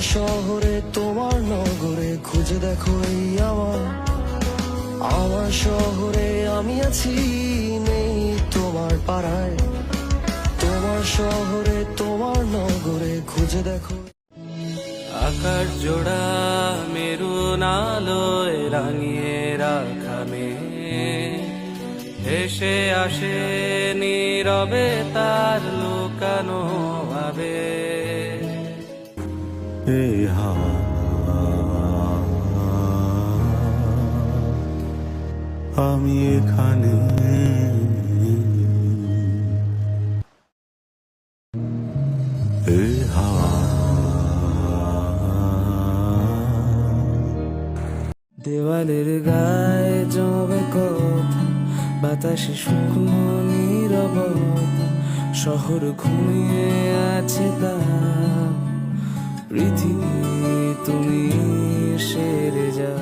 শহরে, তোমার নগরে, খুঁজে দেখো এই আমার। আমার শহরে আমি আছি, নেই তোমার পাড়ায়। তোমার শহরে, তোমার নগরে, খুঁজে দেখো। আকাশ জোড়া মেরুন আলোয় রাঙিয়ে রাখা এসে আসে নীরবে তার লুকানো ভাবে। হাওয়া আমি এখানে। এই দেওয়ালের গায়ে জমে কথা বাতাসে শুকনো নীরবতা শহর ঘুমিয়ে আছে পৃথিবী তুমি সেরে যা